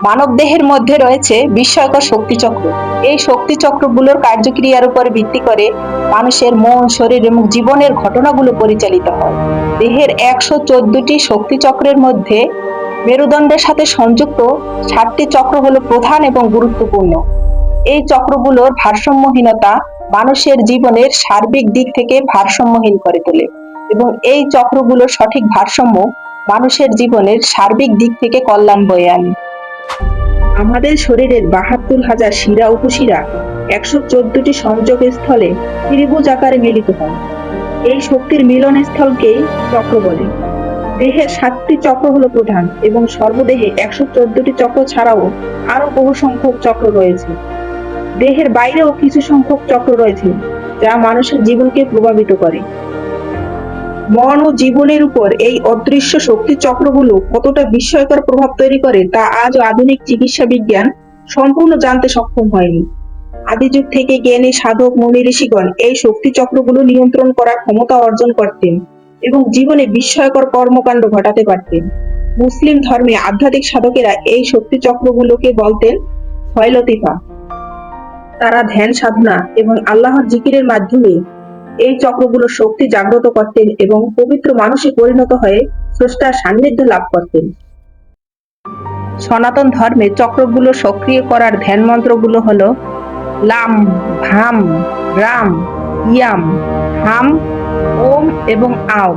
মানব দেহের মধ্যে রয়েছে বিস্ময়কর শক্তিচক্র। এই শক্তিচক্রগুলোর কার্যক্রিয়ার উপর ভিত্তি করে মানুষের মন, শরীর এবং জীবনের ঘটনাগুলো পরিচালিত হয়। দেহের একশো চোদ্দটি শক্তিচক্রের মধ্যে মেরুদণ্ডের সাথে সংযুক্ত ষাটটি চক্র হলো প্রধান এবং গুরুত্বপূর্ণ। এই চক্রগুলোর ভারসাম্যহীনতা মানুষের জীবনের সার্বিক দিক থেকে ভারসাম্যহীন করে তোলে এবং এই চক্রগুলোর সঠিক ভারসাম্য মানুষের জীবনের সার্বিক দিক থেকে কল্যাণ বয়ে আনে। আমাদের শরীরের বাহাত্তর হাজার শিরা উপশিরা একশো চোদ্দটি সংযোগ স্থলে ত্রিভুজ আকারে মিলিত হয়। এই শক্তির মিলন স্থলকেই চক্র বলে। দেহের সাতটি চক্র হলো প্রধান এবং সর্বদেহে একশো চোদ্দটি চক্র ছাড়াও আরও বহু সংখ্যক চক্র রয়েছে। দেহের বাইরেও কিছু সংখ্যক চক্র রয়েছে যা মানুষের জীবনকে প্রভাবিত করে। জীবনের উপর এই অদৃশ্য শক্তি চক্রগুলো কতটা বিস্ময়কর প্রভাব তৈরি করে তা আজ আধুনিক চিকিৎসা বিজ্ঞান সম্পূর্ণ জানতে সক্ষম হয়নি। আদিযুগ থেকে জ্ঞানী, সাধক, মুনি, ঋষিগণ এই শক্তি চক্রগুলো নিয়ন্ত্রণ করার ক্ষমতা অর্জন করতেন এবং জীবনে বিস্ময়কর কর্মকাণ্ড ঘটাতে পারতেন। মুসলিম ধর্মে আধ্যাত্মিক সাধকেরা এই শক্তি চক্রগুলোকে বলতেন ফয়লতিফা তারা ধ্যান সাধনা এবং আল্লাহর জিকিরের মাধ্যমে এই চক্রগুলো শক্তি জাগ্রত করতেন এবং পবিত্র মানুষে পরিণত হয়ে স্রষ্টার সান্নিধ্য লাভ করতেন। সনাতন ধর্মে চক্রগুলো সক্রিয় করার ধ্যান মন্ত্রগুলো হলো লাম, ভাম, রাম, ইয়াম, হাম, ওম এবং আও।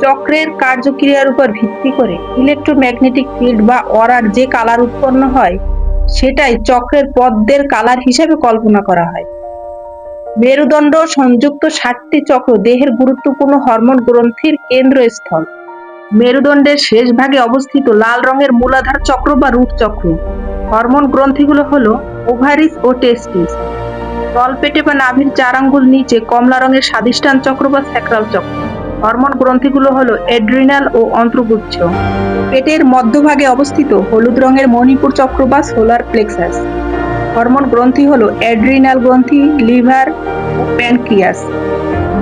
চক্রের কার্যক্রিয়ার উপর ভিত্তি করে ইলেকট্রোম্যাগনেটিক ফিল্ড বা অরার যে কালার উৎপন্ন হয়, সেটাই চক্রের পদ্মের কালার হিসেবে কল্পনা করা হয়। মেরুদণ্ড সংযুক্ত ষাটটি চক্র দেহের গুরুত্বপূর্ণ হরমোন গ্রন্থির কেন্দ্রস্থল। মেরুদণ্ডের শেষ ভাগে অবস্থিত লাল রঙের মূলাধার চক্র বা রুট চক্র। হরমোন গ্রন্থিগুলো হলো ওভারিস ও টেস্টিস। তলপেটে বা নাভির চার আঙ্গুল নিচে কমলা রঙের স্বাদিষ্টান চক্র বা স্যাক্রাল চক্র। হরমোন গ্রন্থিগুলো হলো এড্রিনাল ও অন্ত্রগুচ্ছ। পেটের মধ্যভাগে অবস্থিত হলুদ রঙের মণিপুর চক্র বা সোলার প্লেক্সাস। হরমোন গ্রন্থি হলো অ্যাড্রিনাল গ্রন্থি, লিভার, প্যানক্রিয়াস।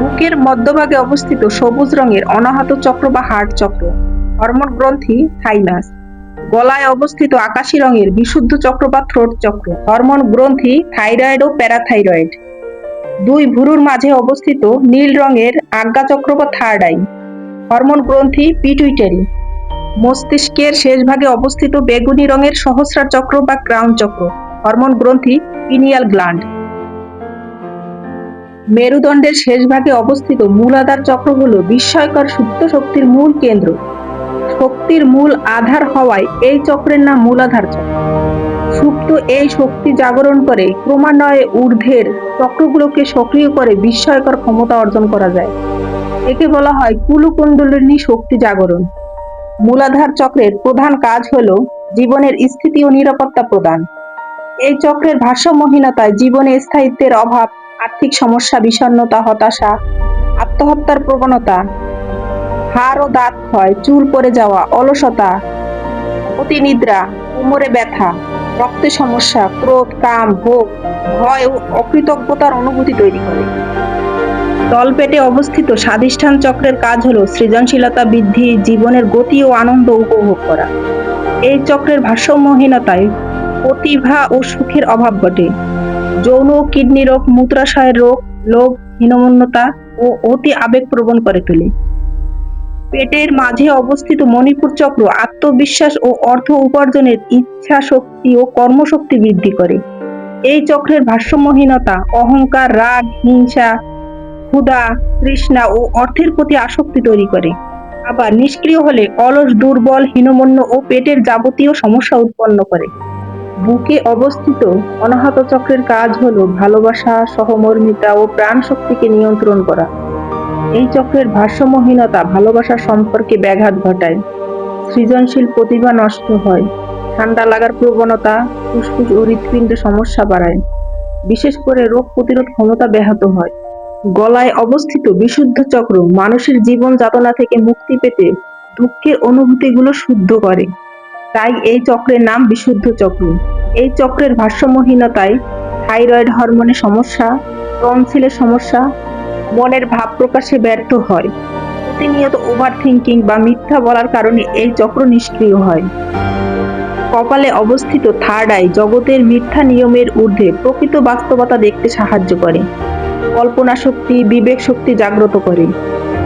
বুকের মধ্যভাগে অবস্থিত সবুজ রঙের অনাহত চক্র বা হার্ট চক্র। হরমোন গ্রন্থি, থাইমাস। গলায় অবস্থিত আকাশী রঙের বিশুদ্ধ চক্র বা থ্রোট চক্র। হরমোন গ্রন্থি, থাইরয়েড ও প্যারাথাইরয়েড। দুই ভুরুর মাঝে অবস্থিত নীল রঙের আজ্ঞা চক্র বা থার্ড আই। হরমোন গ্রন্থি, পিটুইটারি। মস্তিষ্কের শেষ ভাগে অবস্থিত বেগুনি রঙের সহস্রার চক্র বা ক্রাউন চক্র। হরমোন গ্রন্থি পিনিয়াল গ্ল্যান্ড। মেরুদণ্ডের শেষ ভাগে অবস্থিত মূলাধার চক্র হল বিস্ময়কর সুপ্ত শক্তির মূল কেন্দ্র। শক্তির মূল আধার হওয়ায় এই চক্রের নাম মূলাধার চক্র। সুপ্ত এই শক্তি জাগরণ করে ক্রমান্বয়ে ঊর্ধ্বের চক্রগুলোকে সক্রিয় করে বিস্ময়কর ক্ষমতা অর্জন করা যায়। একে বলা হয় কুলকুণ্ডলিনী শক্তি জাগরণ। মূলাধার চক্রের প্রধান কাজ হলো জীবনের স্থিতি ও নিরাপত্তা প্রদান। এই চক্রের ভারসাম্যহীনতায় জীবনে স্থায়িত্বের অভাব, আর্থিক সমস্যা, বিষণ্ণতা, হতাশা, আত্মহত্যার প্রবণতা, হাড় ও দাঁত ক্ষয়, চুল পড়ে যাওয়া, অলসতা, অতিনিদ্রা, কোমরে ব্যথা, রক্তে সমস্যা, ক্রোধ, কাম, ভোগ, ভয় ও অকৃতজ্ঞতার অনুভূতি তৈরি করে। তলপেটে অবস্থিত স্বাধিষ্ঠান চক্রের কাজ হলো সৃজনশীলতা বৃদ্ধি, জীবনের গতি ও আনন্দ উপভোগ করা। এই চক্রের ভারসাম্যহীনতায় প্রতিভা ও সুখের অভাব ঘটে যৌন কিডনি রোগ, মূত্রাশয়ের রোগ, লোভ, হীনমন্যতা ও অতি আবেগ প্রবণ করে তোলে। পেটের মাঝে অবস্থিত মণিপুর চক্র আত্মবিশ্বাস ও অর্থ উপার্জনের ইচ্ছা শক্তি ও কর্মশক্তি বৃদ্ধি করে। এই চক্রের ভারসাম্যহীনতা, অহংকার, রাগ, হিংসা, ক্ষুধা, তৃষ্ণা ও অর্থের প্রতি আসক্তি তৈরি করে। আবার নিষ্ক্রিয় হলে অলস, দুর্বল, হীনমন্য ও পেটের যাবতীয় সমস্যা উৎপন্ন করে। বুকে অবস্থিত অনাহত চক্রের কাজ হলো ভালোবাসা, সহমর্মিতা ও প্রাণ শক্তিকে নিয়ন্ত্রণ করা। এই চক্রের ভারসাম্যহীনতা ভালোবাসা সম্পর্কে ব্যাঘাত ঘটায়। সৃজনশীল প্রতিভা নষ্ট হয়, ঠান্ডা লাগার প্রবণতা, ফুসফুস ও হৃৎপিণ্ডে সমস্যা বাড়ায়। বিশেষ করে রোগ প্রতিরোধ ক্ষমতা ব্যাহত হয়। গলায় অবস্থিত বিশুদ্ধ চক্র মানুষের জীবন যাতনা থেকে মুক্তি পেতে দুঃখের অনুভূতিগুলো শুদ্ধ করে। তাই এই চক্রের নাম বিশুদ্ধ চক্র। এই চক্রের ভারসাম্যহীনতায় থাইরয়েড হরমোনের সমস্যা টনসিলের সমস্যা, মনের ভাব প্রকাশে ব্যর্থ হয়। প্রতিনিয়ত ওভার থিঙ্কিং বা মিথ্যা বলার কারণে এই চক্র নিষ্ক্রিয় হয়। কপালে অবস্থিত থার্ড আই জগতের মিথ্যা নিয়মের ঊর্ধ্বে প্রকৃত বাস্তবতা দেখতে সাহায্য করে। কল্পনা শক্তি বিবেক শক্তি জাগ্রত করে।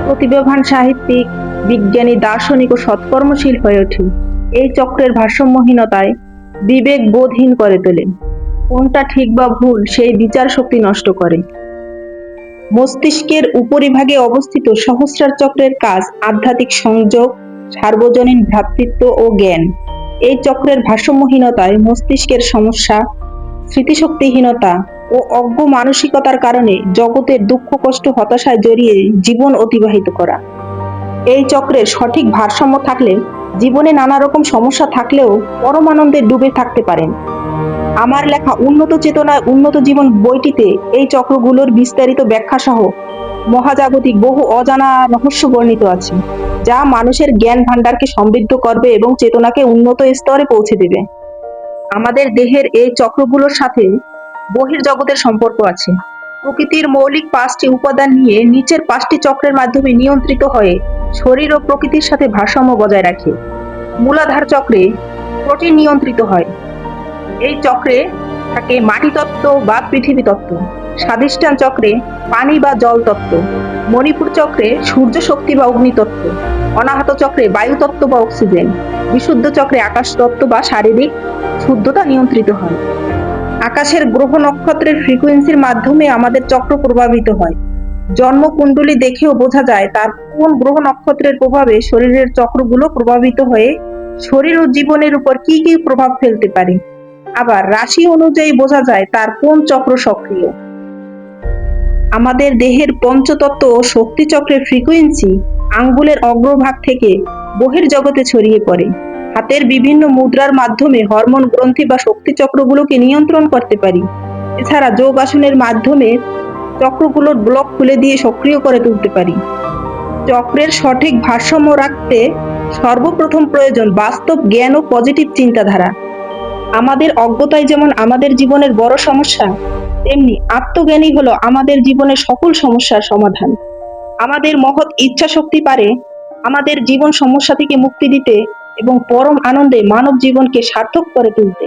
প্রতিভাবান সাহিত্যিক, বিজ্ঞানী, দার্শনিক ও সৎকর্মশীল হয়ে ওঠে। এই চক্রের ভারসাম্যহীনতায় বিবেক বোধহীন করে তোলে। কোনটা ঠিক বা ভুল, সেই বিচার শক্তি নষ্ট করে। মস্তিষ্কের উপরিভাগে অবস্থিত সহস্রার চক্রের কাজ আধ্যাত্মিক সংযোগ, সার্বজনীন ভ্রাতৃত্ব ও জ্ঞান। এই চক্রের ভারসাম্যহীনতায় মস্তিষ্কের সমস্যা, স্মৃতিশক্তিহীনতা ও অজ্ঞ মানসিকতার কারণে জগতের দুঃখ, কষ্ট, হতাশায় জড়িয়ে জীবন অতিবাহিত করা। এই চক্রের সঠিক ভারসাম্য থাকলে জীবনে নানা রকম সমস্যা থাকলেও পরমানন্দে ডুবে থাকতে পারেন। আমার লেখা উন্নত চেতনায় উন্নত জীবন বইটিতে এই চক্রগুলোর বিস্তারিত ব্যাখ্যা সহ মহাজাগতিক বহু অজানা রহস্য বর্ণিত আছে, যা মানুষের জ্ঞান ভাণ্ডারকে সমৃদ্ধ করবে এবং চেতনাকে উন্নত স্তরে পৌঁছে দেবে। আমাদের দেহের এই চক্রগুলোর সাথে বহির্জগতের সম্পর্ক আছে। প্রকৃতির মৌলিক পাঁচটি উপাদান নিয়ে নিচের পাঁচটি চক্রের মাধ্যমে নিয়ন্ত্রিত হয়ে শরীর ও প্রকৃতির সাথে ভারসাম্য বজায় রাখে। মূলাধার চক্রে প্রোটিন নিয়ন্ত্রিত হয়। এই চক্রে থাকে মাটি তত্ত্ব বা পৃথিবী তত্ত্ব। স্বাধিষ্ঠান চক্রে পানি বা জল তত্ত্ব। মণিপুর চক্রে সূর্য শক্তি বা অগ্নিতত্ত্ব অনাহত চক্রে বায়ু তত্ত্ব বা অক্সিজেন। বিশুদ্ধ চক্রে আকাশ তত্ত্ব বা শারীরিক শুদ্ধতা নিয়ন্ত্রিত হয়। আকাশের গ্রহ নক্ষত্রের ফ্রিকোয়েন্সির মাধ্যমে আমাদের চক্র প্রভাবিত হয়। জন্মকুণ্ডলী দেখেও বোঝা যায় তার কোন গ্রহ নক্ষত্রের প্রভাবে শরীরের চক্রগুলো প্রভাবিত হয়ে শরীর ও জীবনের উপর কি কি প্রভাব ফেলতে পারে? আবার রাশি অনুযায়ী বোঝা যায় তার কোন চক্র সক্রিয়? আমাদের দেহের পঞ্চতত্ত্ব ও শক্তি চক্রের ফ্রিকোয়েন্সি আঙ্গুলের অগ্রভাগ থেকে বহির্জগতে ছড়িয়ে পড়ে। হাতের বিভিন্ন মুদ্রার মাধ্যমে হরমোন গ্রন্থি বা শক্তি চক্রগুলোকে নিয়ন্ত্রণ করতে পারি। এছাড়া যোগ আসনের মাধ্যমে চক্রগুলোর ব্লক খুলে দিয়ে সক্রিয় করে তুলতে পারি। চক্রের সঠিক ভারসাম্য রাখতে সর্বপ্রথম প্রয়োজন বাস্তব জ্ঞান ও পজিটিভ চিন্তাধারা। আমাদের অজ্ঞতাই যেমন আমাদের জীবনের বড় সমস্যা, তেমনি আত্মজ্ঞানী হলো আমাদের জীবনের সকল সমস্যার সমাধান। আমাদের মহৎ ইচ্ছা শক্তি পারে আমাদের জীবন সমস্যা থেকে মুক্তি দিতে এবং পরম আনন্দে মানব জীবনকে সার্থক করে তুলতে।